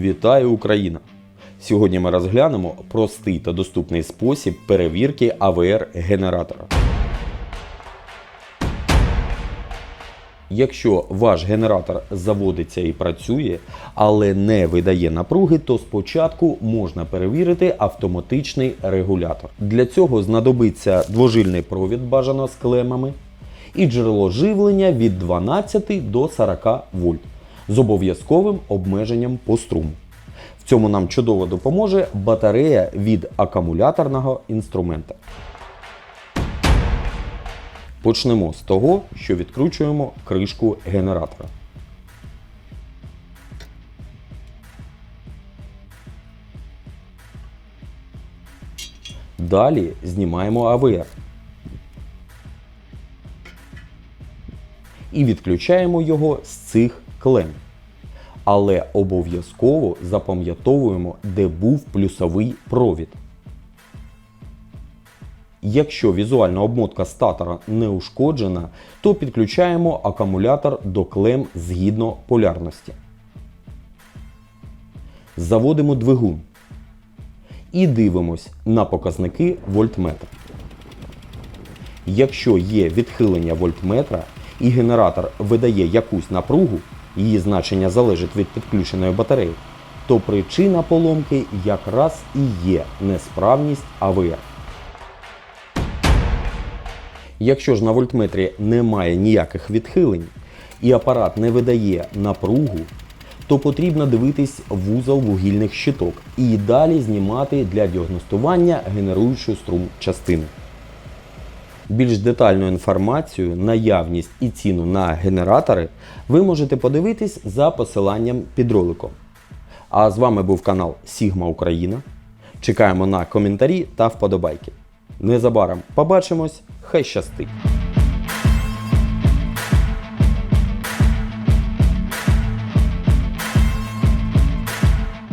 Вітаю Україна! Сьогодні ми розглянемо простий та доступний спосіб перевірки АВР-генератора. Якщо ваш генератор заводиться і працює, але не видає напруги, то спочатку можна перевірити автоматичний регулятор. Для цього знадобиться двожильний провід бажано з клемами і джерело живлення від 12 до 40 вольт з обов'язковим обмеженням по струму. В цьому нам чудово допоможе батарея від акумуляторного інструмента. Почнемо з того, що відкручуємо кришку генератора. Далі знімаємо АВР і відключаємо його з цих клем. Але обов'язково запам'ятовуємо, де був плюсовий провід. Якщо візуальна обмотка статора не ушкоджена, то підключаємо акумулятор до клем згідно полярності. Заводимо двигун і дивимось на показники вольтметра. Якщо є відхилення вольтметра і генератор видає якусь напругу, її значення залежить від підключеної батареї, то причина поломки якраз і є несправність АВР. Якщо ж на вольтметрі немає ніяких відхилень і апарат не видає напругу, то потрібно дивитись вузол вугільних щиток і далі знімати для діагностування генеруючу струм частину. Більш детальну інформацію, наявність і ціну на генератори ви можете подивитись за посиланням під роликом. А з вами був канал Sigma Україна. Чекаємо на коментарі та вподобайки. Незабаром побачимось, хай щастить!